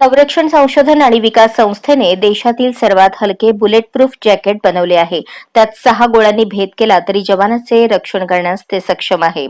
संरक्षण संशोधन आणि विकास संस्थेने देशातील सर्वात हलके बुलेट प्रूफ जॅकेट बनवले आहे. त्यात सहा गोळ्यांनी भेद केला तरी जवानाचे रक्षण करण्यास ते सक्षम आहे.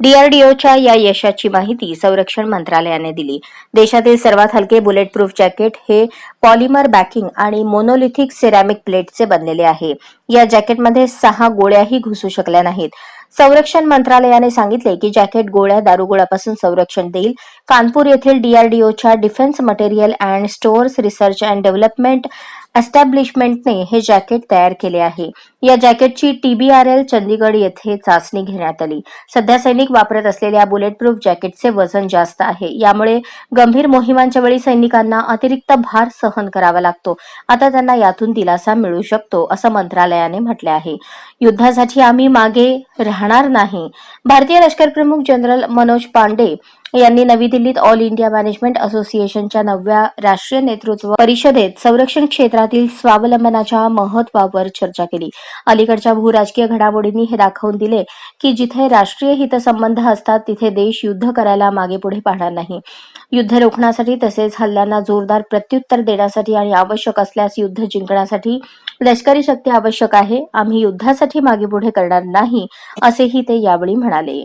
डीआरडीओच्या या यशाची माहिती संरक्षण मंत्रालयाने दिली. देशातील सर्वात हलके बुलेट प्रूफ जॅकेट हे पॉलिमर बॅकिंग आणि मोनोलिथिक सिरॅमिक प्लेटचे बनलेले आहे. या जॅकेटमध्ये सहा गोळ्याही घुसू शकल्या नाहीत. संरक्षण मंत्रालयाने सांगितले की जॅकेट गोळ्या दारुगोळापासून संरक्षण देईल. कानपूर येथील डीआरडीओच्या defence material and stores research and development एस्टॅब्लिशमेंटने हे जॅकेट तयार केले आहे. या जॅकेटची टीबीआरएल चंदीगड येथे चाचणी घेण्यात आली. सध्या सैनिक वापरत असलेल्या बुलेट प्रूफ जॅकेटचे वजन जास्त आहे. यामुळे गंभीर मोहिमांच्या वेळी सैनिकांना अतिरिक्त भार सहन करावा लागतो. आता त्यांना यातून दिलासा मिळू शकतो असं मंत्रालयाने म्हटले आहे. युद्धासाठी आम्ही मागे राहणार नाही. भारतीय लष्कर प्रमुख जनरल मनोज पांडे यांनी नवी दिल्लीत ऑल इंडिया मॅनेजमेंट असोसिएशनच्या नवव्या राष्ट्रीय नेतृत्व परिषदेत संरक्षण क्षेत्रातील स्वावलंबनाच्या महत्वावर चर्चा केली. अलीकडच्या भूराजकीय घडामोडींनी हे दाखवून दिले की जिथे राष्ट्रीय हितसंबंध असतात तिथे देश युद्ध करायला मागे पुढे पाहणार नाही. युद्ध रोखण्यासाठी तसेच हल्ल्यांना जोरदार प्रत्युत्तर देण्यासाठी आणि आवश्यक असल्यास युद्ध जिंकण्यासाठी लष्करी शक्ती आवश्यक आहे. आम्ही युद्धासाठी मागे पुढे करणार नाही असेही ते यावेळी म्हणाले.